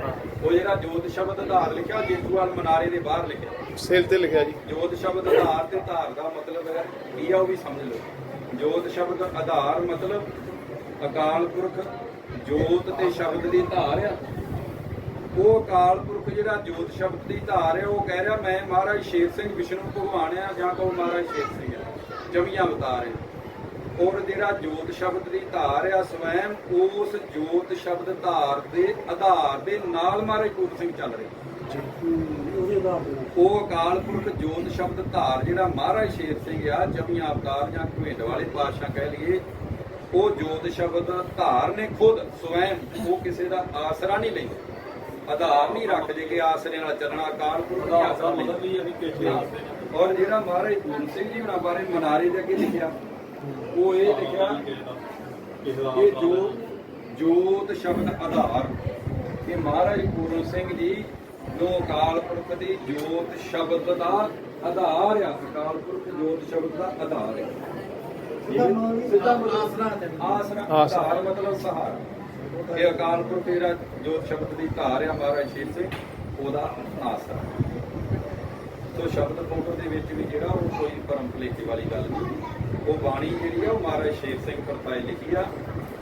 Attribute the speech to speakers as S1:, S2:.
S1: ਉਹ ਜਿਹੜਾ ਜੋਤ ਸ਼ਬਦ ਆਧਾਰ ਲਿਖਿਆ ਜੇਤੂਵਾਲ ਮਨਾਰੇ ਦੇ ਬਾਹਰ ਲਿਖਿਆ।
S2: ਸੇਲ ਤੇ ਲਿਖਿਆ ਜੀ।
S1: ਜੋਤ ਸ਼ਬਦ ਆਧਾਰ ਤੇ ਧਾਰ ਦਾ ਮਤਲਬ ਹੈ ਕੀ ਆ ਉਹ ਵੀ ਸਮਝ ਲਓ। ਜੋਤ ਸ਼ਬਦ ਆਧਾਰ ਮਤਲਬ ਅਕਾਲ ਪੁਰਖ ਜੋਤ ਤੇ ਸ਼ਬਦ ਦੀ ਧਾਰ ਆ। ਉਹ ਅਕਾਲ ਪੁਰਖ ਜਿਹੜਾ ਜੋਤ ਸ਼ਬਦ ਦੀ ਧਾਰ ਹੈ ਉਹ ਕਹਿ ਰਿਹਾ ਮੈਂ ਮਹਾਰਾਜ ਸ਼ੇਰ ਸਿੰਘ ਵਿਸ਼ਨੂੰ ਭਗਵਾਨ ਆ ਜਾਂ ਕਹੋ ਮਹਾਰਾਜ ਸ਼ੇਰ ਸਿੰਘ ਆ। ਜਮੀਆਂ ਅਵਤਾਰ ਹੈ ਔਰ ਜਿਹੜਾ ਜੋਤ ਸ਼ਬਦ ਦੀ ਧਾਰ ਆ ਸਵੈਮ ਉਸ ਜੋਤ ਸ਼ਬਦ ਧਾਰ ਦੇ ਆਧਾਰ ਦੇ ਨਾਲ ਮਹਾਰਾਜ ਪੂਰਨ ਸਿੰਘ ਚੱਲ ਰਹੇ। ਉਹ ਅਕਾਲ ਪੁਰਖ ਜੋਤ ਸ਼ਬਦ ਧਾਰ ਜਿਹੜਾ ਮਹਾਰਾਜ ਸ਼ੇਰ ਸਿੰਘ ਆ ਜਮੀਆਂ ਅਵਤਾਰ ਜਾਂ ਘੁਮੇਡ ਵਾਲੇ ਪਾਤਸ਼ਾਹ ਕਹਿ ਲਈਏ ਉਹ ਜੋਤ ਸ਼ਬਦ ਧਾਰ ਨੇ ਖੁਦ ਸਵੈਮ ਉਹ ਕਿਸੇ ਦਾ ਆਸਰਾ ਨਹੀਂ ਲੈਂਦੇ ਆਧਾਰ ਨਹੀਂ ਰੱਖਦੇ ਕਿ ਆਸਰੇ ਨਾਲ ਚੱਲਣਾ ਅਕਾਲ ਪੁਰਖ ਦਾ ਆਸਰਾ ਲੈਂਦੇ ਔਰ ਜਿਹੜਾ ਮਹਾਰਾਜ ਪੂਰਨ ਸਿੰਘ ਜੀ ਹੁਣਾਂ ਬਾਰੇ ਮਨਾਰੇ ਦੇ ਅੱਗੇ ਲਿਖਿਆ ਉਹ ਇਹ ਲਿਖਿਆ ਇਹ ਜੋ ਜੋਤ ਸ਼ਬਦ ਆਧਾਰ ਇਹ ਮਹਾਰਾਜ ਪੂਰਨ ਸਿੰਘ ਜੀ ਜੋ ਅਕਾਲ ਪੁਰਖ ਦੀ ਜੋਤ ਸ਼ਬਦ ਦਾ ਆਧਾਰ ਆ ਅਕਾਲ ਪੁਰਖ ਜੋਤ ਸ਼ਬਦ ਦਾ ਆਧਾਰ ਹੈ ਸਿੱਧਾ ਮਤਲਬ ਆਸਰਾ। ਆਧਾਰ ਮਤਲਬ ਸਹਾਰਾ। ਇਹ ਅਕਾਲ ਪੁਰਖ ਜਿਹੜਾ ਜੋਤ ਸ਼ਬਦ ਦੀ ਧਾਰ ਆ ਮਹਾਰਾਜ ਸ਼ੇਰ ਸਿੰਘ ਉਹਦਾ ਆਸਰਾ। ਸੋ ਸ਼ਬਦ ਫੋਟੋ ਦੇ ਵਿੱਚ ਵੀ ਜਿਹੜਾ ਉਹ ਕੋਈ ਪਰਮ ਭੁਲੇਖੇ ਵਾਲੀ ਗੱਲ ਨਹੀਂ। ਉਹ ਬਾਣੀ ਜਿਹੜੀ ਆ, ਉਹ ਮਹਾਰਾਜ ਸ਼ੇਰ ਸਿੰਘ ਕਰਤਾਏ ਲਿਖੀ ਆ।